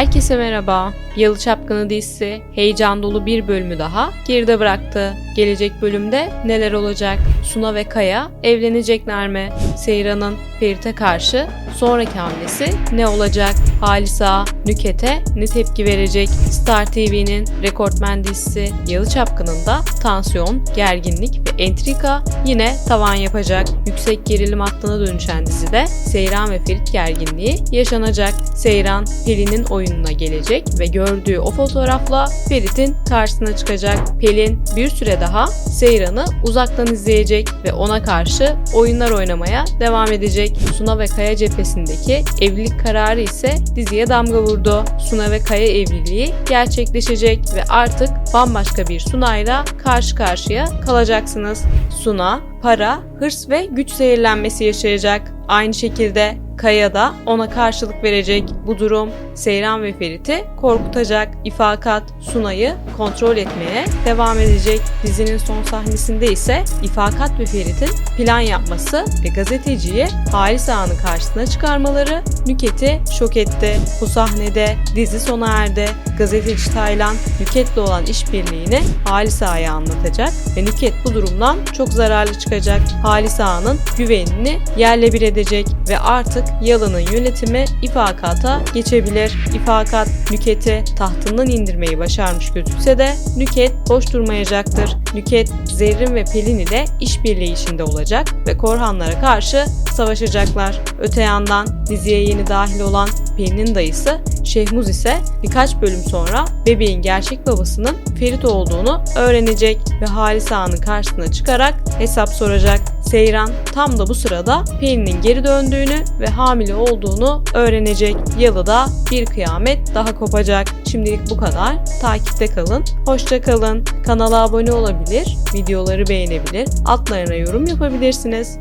Herkese merhaba. Yalı Çapkını dizisi heyecan dolu bir bölümü daha geride bıraktı. Gelecek bölümde neler olacak? Suna ve Kaya evlenecekler mi? Seyran'ın Ferit'e karşı sonraki hamlesi ne olacak? Halisa, Nüket'e ne tepki verecek? Star TV'nin rekortmen dizisi Yalı Çapkını'nda tansiyon, gerginlik ve entrika yine tavan yapacak. Yüksek gerilim hattına dönüşen dizide Seyran ve Ferit gerginliği yaşanacak. Seyran Pelin'in oyununa gelecek ve gördüğü o fotoğrafla Ferit'in karşısına çıkacak. Pelin bir süre daha Seyran'ı uzaktan izleyecek ve ona karşı oyunlar oynamaya devam edecek. Suna ve Kaya cephesindeki evlilik kararı ise diziye damga vurdu. Suna ve Kaya evliliği gerçekleşecek ve artık bambaşka bir Suna'yla karşı karşıya kalacaksınız. Suna, para, hırs ve güç zehirlenmesi yaşayacak. Aynı şekilde Kaya da ona karşılık verecek. Bu durum Seyran ve Ferit'i korkutacak. İfakat Suna'yı kontrol etmeye devam edecek. Dizinin son sahnesinde ise İfakat ve Ferit'in plan yapması ve gazeteciyi Halis Ağa'nın karşısına çıkarmaları Nüket'i şok etti. Bu sahnede dizi sona erdi. Gazeteci Taylan Nüket'le olan işbirliğini Halis Ağa'ya anlatacak ve Nüket bu durumdan çok zararlı çıkacak. Halis Ağa'nın güvenini yerle bir edecek ve artık Yalı'nın yönetimi İfakat'a geçebilir. İfakat Nüket'i tahtından indirmeyi başarmış gözükse de Nüket boş durmayacaktır. Nüket Zerrin ve Pelin ile işbirliği içinde olacak ve Korhanlara karşı savaşacaklar. Öte yandan diziye yeni dahil olan Pelin'in dayısı Şehmuz ise birkaç bölüm sonra bebeğin gerçek babasının Ferit olduğunu öğrenecek ve Halis Ağa'nın karşısına çıkarak hesap soracak. Seyran tam da bu sırada Pelin'in geri döndüğünü ve hamile olduğunu öğrenecek. Yalı'da bir kıyamet daha kopacak. Şimdilik bu kadar. Takipte kalın. Hoşça kalın. Kanala abone olabilir, videoları beğenebilir, altlarına yorum yapabilirsiniz.